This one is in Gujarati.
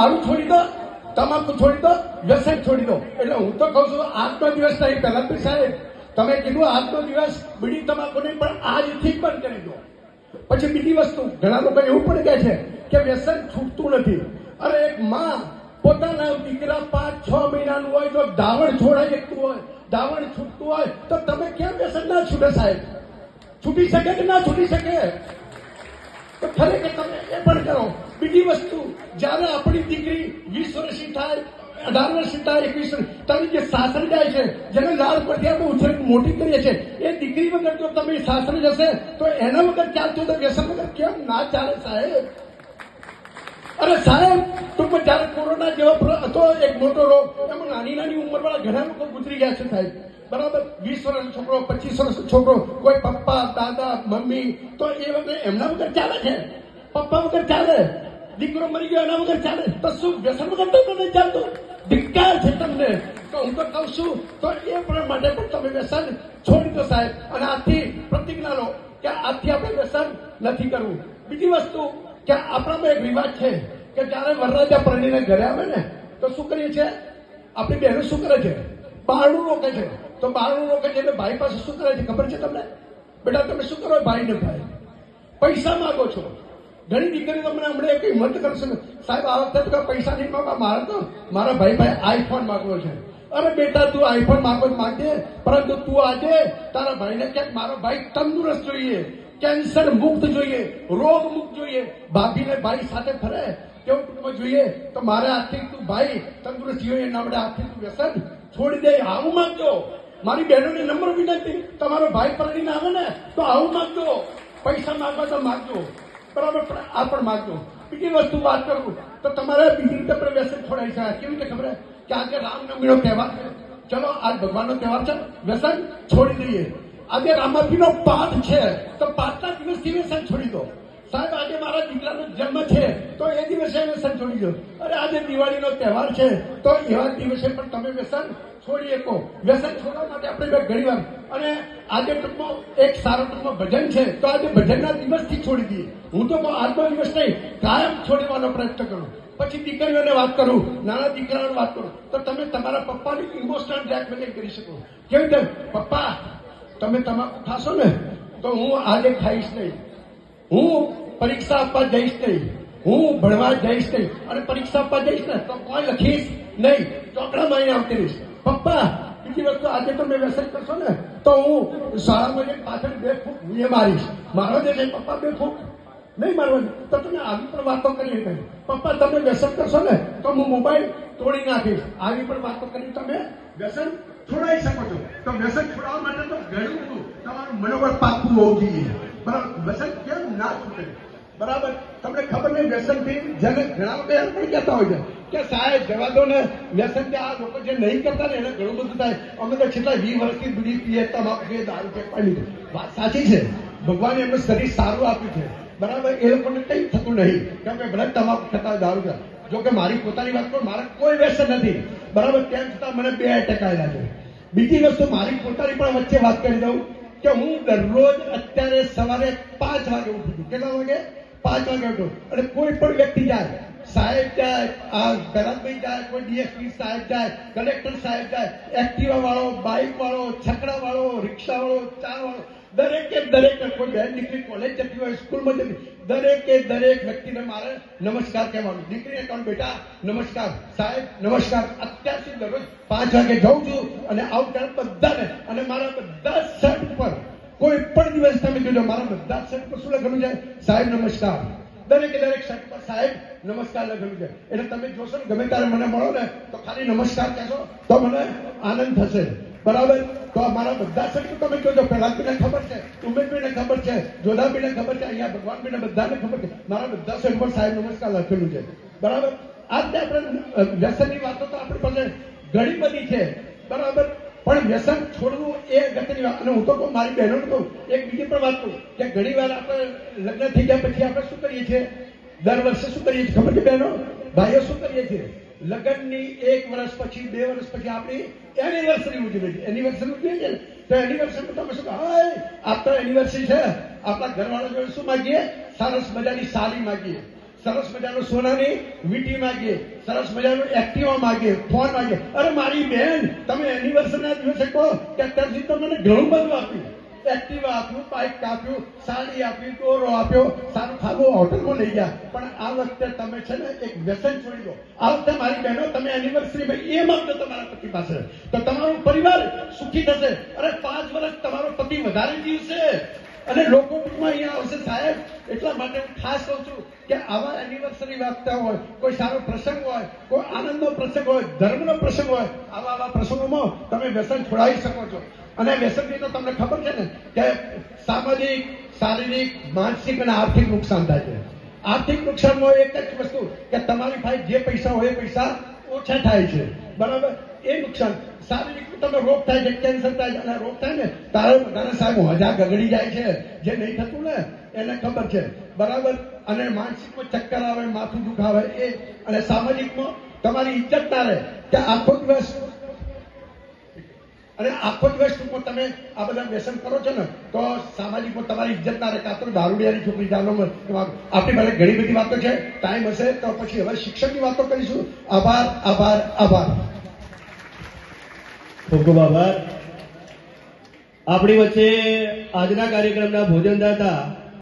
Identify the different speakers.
Speaker 1: દારૂ છોડી દો, તમાકુ છોડી દો, વ્યસન છોડી દો. એટલે હું તો કહું છું, આજનો દિવસ નહીં પહેલા તો સાહેબ. તમે કીધું આજનો દિવસ બીડી તમાકુ નહીં પણ આજથી બંધ કરી દો. પછી બીજી વસ્તુ, ઘણા લોકો એવું પણ કહે છે કે વ્યસન છૂટતું નથી. અરે એક માં પોતાના દીકરા પાંચ, છ મહિનાનું હોય તો દાવણ છોડાઈ શકતું હોય. દાવણ છૂટતું હોય તો તમે કેમ વ્યસન ના છૂટે સાહેબ? છૂટી શકે કે ના છૂટી શકે? તો ખરેખર તમે એ પણ કરો. બીજી વસ્તુ, જ્યારે આપણી દીકરી વીસ વર્ષની થાય, અઢાર વર્ષની થાય, એકવીસ વર્ષ, તમે જે સાસરે જાય છે, જેને લાળ પરથી આપણે ઉછેર મોટી કરીએ છીએ, એ દીકરી વગર જો તમે સાસરે જશે, તો એના વગર ચાલતું તો વ્યસન વગર કેમ ના ચાલે સાહેબ? અરે સાહેબ ટૂંકમાં જ્યારે કોરોના જેવો હતો, એક મોટો રોગ, એમાં નાની નાની ઉંમરવાળા ઘણા લોકો ગુજરી ગયા છે સાહેબ. બરાબર, વીસ વર્ષનો છોકરો, પચીસ વર્ષનો છોકરો, કોઈ પપ્પા, દાદા, મમ્મી, તો એ વખતે એમના વગર ચાલે છે? પપ્પા વગર ચાલે? દીકરો મરી ગયો, એના વગર ચાલે? તો શું વ્યસન વગર તો નથી ચાલતું ધિક્કાર છે તમને? તો હું તો કહું છું, તો એ પણ માટે પણ તમે વ્યસન છોડી દો સાહેબ. અને આથી પ્રતિજ્ઞા લો કે આજથી આપણે વ્યસન નથી કરવું. બીજી વસ્તુ કે આપણામાં એક રિવાજ છે કે જ્યારે વરરાજા પરણીને ઘરે આવે ને, તો શું કરીએ છીએ? આપણી બહેનો શું કરે છે? બારણું રોકે છે. તો બારણું રોકે છે એટલે ભાઈ પાસે શું કરે છે? ખબર છે તમને? બેટા, તમે શું કરો? ભાઈને ભાઈ. પૈસા માંગો છો. ઘણી દીકરી તમને હમણાં કંઈ મત કરશે સાહેબ, આ વખતે તો પૈસા નહીં માગવા. મારે તો, મારા ભાઈ ભાઈ આઈફોન માગવો છે. અરે બેટા, તું આઈફોન માંગો. માગજે પરંતુ તું આજે તારા ભાઈને ક્યાંક મારો ભાઈ તંદુરસ્ત જોઈએ. કેન્સર મુક્ત જોઈએ, રોગ મુક્ત જોઈએ. ભાભીને ભાઈ સાથે ફરે, કેવું કુટુંબ જોઈએ, તો મારે આજથી તું ભાઈ તંદુરસ્ત જોઈએ એના માટે આજથી તું વ્યસન છોડી દે, આવું માંગજો. મારી બહેનોને નંબર વિનંતી, તમારો ભાઈ પરણીને આવે ને, તો આવું માંગજો. પૈસા માંગવા તો માંગજો. બરાબર, પણ આ પણ માંગજો. બીજી વસ્તુ વાત કરું, તો તમારે બીજી રીતે પણ વ્યસન છોડાય છે. કેવી રીતે ખબર? કે આજે રામનવમીનો તહેવાર છે. ચલો, આજ ભગવાનનો તહેવાર છે. વ્યસન છોડી દઈએ. આજે રામાભીનો પાઠ છે, તો પાંચના દિવસ દિવસે છોડી દો? સાહેબ, આજે મારા દીકરાનો જન્મ છે, તો એ દિવસે વ્યસન છોડી દો. અરે, આજે દિવાળીનો તહેવાર છે, તો એવા દિવસે પણ તમે વ્યસન છોડી શકો. વ્યસન છોડવા માટે આપણે બે ઘણી વાર અને આજે ટૂંકમાં એક સારો ટૂંકમાં ભજન છે, તો આજે ભજનના દિવસથી છોડી દઈએ. હું તો આજનો દિવસ નહીં, કાયમ છોડવાનો પ્રયત્ન કરું. પછી દીકરીઓને વાત કરું, નાના દીકરાઓને વાત કરું. તો તમે તમારા પપ્પાની ઇમોશનલ બ્લેકમેલિંગ કરી શકો. કેવી રીતે? પપ્પા તમે તમાકુ ખાશો ને? તો હું આજે ખાઈશ નહીં. હું પરીક્ષા આપવા જઈશ નહીં. હું ભણવા જઈશ નહીં. અને પરીક્ષા આપવા જઈશ ને, તો કોઈ લખીશ નહીં. ચોકડામાં અહીં આવતી રહીશ. પપ્પા, બીજી વસ્તુ આજે તમે વ્યસન કરશો ને, તો હું શાળામાં જઈને પાછળ બે ફૂટ હું એ મારીશ. મારો જે છે પપ્પા બે ફૂટ નહીં મારવાની. તો તમે આવી પણ વાતો કરી શકે પપ્પા, તમે વ્યસન કરશો ને, તો હું મોબાઈલ તોડી નાખીશ. આવી પણ વાતો કરી તમે વ્યસન છોડાઈ શકો છો. તો વ્યસન છોડાવવા માટે તો ઘણું બધું તમારું મનોબળ પાકું હોવું જોઈએ. બરાબર? વ્યસન કેમ ના છૂટે? બરાબર? તમને ખબર નહીં વ્યસનથી જેને ઘણા બધા એમ પણ કહેતા હોય છે કે સાહેબ જવા દો ને વ્યસન આ લોકો જે નહીં કરતા ને એને ઘણું બધું થાય. અમે તો છેલ્લા વીસ વર્ષથી બીડી પીએ, તમાકુ દારૂ કે પાણી વાત સાચી છે. ભગવાને એમનું શરીર સારું આપ્યું છે. બરાબર? એ લોકોને કંઈ થતું નહીં. કેમ કે ભલે તમાકુ થતા દારૂ જો કે મારી પોતાની વાત પણ મારે કોઈ વ્યસન નથી. બરાબર? તેમ છતાં મને બે એટેક આવેલા છે. બીજી વસ્તુ, મારી પોતાની પણ વચ્ચે વાત કરી દઉં કે હું દરરોજ અત્યારે સવારે પાંચ વાગે ઉઠું છું. કેટલા વાગે? પાંચ વાગે ઉઠું. અને કોઈ પણ વ્યક્તિ જાય, સાહેબ જાય, આ ભરતભાઈ જાય, કોઈ ડીએસપી સાહેબ જાય, કલેક્ટર સાહેબ જાય એક્ટિવા વાળો બાઇક વાળો, છકડા વાળો, રિક્ષા વાળો ચા વાળો, દરેકે દરેક કોઈ બેન દીકરી કોલેજ જતી હોય સ્કૂલમાં જતી દરેકે દરેક વ્યક્તિને મારે નમસ્કાર કહેવાનું. દીકરીને કહું, બેટા, નમસ્કાર સાહેબ, નમસ્કાર. અત્યારથી દરરોજ પાંચ વાગે જાઉં છું અને આવું ત્યારે બધાને, અને મારા બધા શર્ટ પર કોઈ પણ દિવસ તમે જોજો, મારા બધા શર્ટ પર શું લખેલું છે? સાહેબ, નમસ્કાર. દરેકે દરેક શર્ટ પર, સાહેબ, નમસ્કાર લખેલું છે. એટલે તમે જોશો ને, ગમે ત્યારે મને મળો ને, તો ખાલી નમસ્કાર કહેશો, તો મને આનંદ થશે. બરાબર? તો અમારા બધા શર્ટ તમે જોજો પ્રહલાદભાઈને ખબર છે. ઉમેદભાઈને ખબર છે. જોધાભાઈને ખબર છે. અહીંયા ભગવાનભાઈને બધાને ખબર છે. મારા બધા શર્ટ પર સાહેબ નમસ્કાર લખેલું છે. બરાબર? આજે આપણે વ્યસનની વાતો તો આપણી પાસે ઘણી બધી છે. બરાબર? પણ વ્યસન છોડવું એ અગત્યની વાત. અને હું તો મારી બહેનોને કહું, એક બીજી પણ વાત કહું કે ઘણી વાર આપણે લગ્ન થઈ ગયા પછી આપણે શું કરીએ છીએ? દર વર્ષે શું કરીએ છીએ? ખબર છે બહેનો? ભાઈઓ શું કરીએ છીએ? લગ્નની એક વર્ષ પછી, બે વર્ષ પછી આપણી એનિવર્સરી ઉજવીએ છીએ એનિવર્સરી ઉજવીએ છે ને? તો એનિવર્સરી તમે શું હાય, આ એનિવર્સરી છે. આપણા ઘરવાળા જોડે શું માગીએ? સરસ મજાની સાડી માગીએ. સરસ મજાનું સોનાની વીટી માગીએ. સરસ મજાનું એક્ટિવા માગીએ. ફોન માગીએ. અરે મારી બેન, તમે એનિવર્સરીના દિવસે કહો કે અત્યારથી તો મને ઘણું બધું આપ્યું. એક્ટિવા આપ્યું બાઇક આપ્યું સાડી આપી દોરો આપ્યો, સારું ખાવું હોટલમાં લઈ ગયા. પણ આ વખતે તમે છે ને એક વ્યસન છોડી દો. આ વખતે મારી બહેનો, તમે એનિવર્સરી ભાઈ, એ માંગો તમારા પતિ પાસે. તો તમારો પરિવાર સુખી થશે. અરે પાંચ વર્ષ તમારો પતિ વધારે જીવશે. અને લોકો ટૂંકમાં અહીંયા આવશે. સાહેબ, એટલા માટે હું ખાસ કહું છું કે આવા એનિવર્સરી વાગતા હોય, કોઈ સારો પ્રસંગ હોય, કોઈ આનંદનો પ્રસંગ હોય, ધર્મનો પ્રસંગ હોય, આવા આવા પ્રસંગોમાં તમે વ્યસન છોડાવી શકો છો. અને વ્યસનથી તો તમને ખબર છે ને કે સામાજિક, શારીરિક, માનસિક અને આર્થિક નુકસાન થાય છે. આર્થિક નુકસાનમાં એક જ વસ્તુ કે તમારી પાસે જે પૈસા હોય એ પૈસા ઓછા થાય છે. બરાબર? એ નુકસાન. શારીરિક તમે રોગ થાય છે, કેન્સર થાય છે. અને રોગ થાય ને, તારે બધાને સાહેબ હજા ગગડી જાય છે. જે નહીં થતું ને, એને ખબર છે. બરાબર? અને માનસિકમાં ચક્કર આવે, માથું દુખાવે, એ. અને સામાજિકમાં તમારી ઇજ્જત ના રહે. કે આખો દિવસ અને આખો દિવસ ટૂંકમાં તમે આ બધા વ્યસન કરો છો ને, તો સામાજિકમાં તમારી ઇજ્જત ના રહે, કાં તો દારૂડિયાની છોકરી જાણો આપણી પાસે ઘણી બધી વાતો છે ટાઈમ હશે તો પછી હવે શિક્ષણની વાતો કરીશું. આભાર આભાર આભાર.
Speaker 2: ખૂબ ખૂબ આભાર. આપણી વચ્ચે આજના કાર્યક્રમના ભોજનદાતા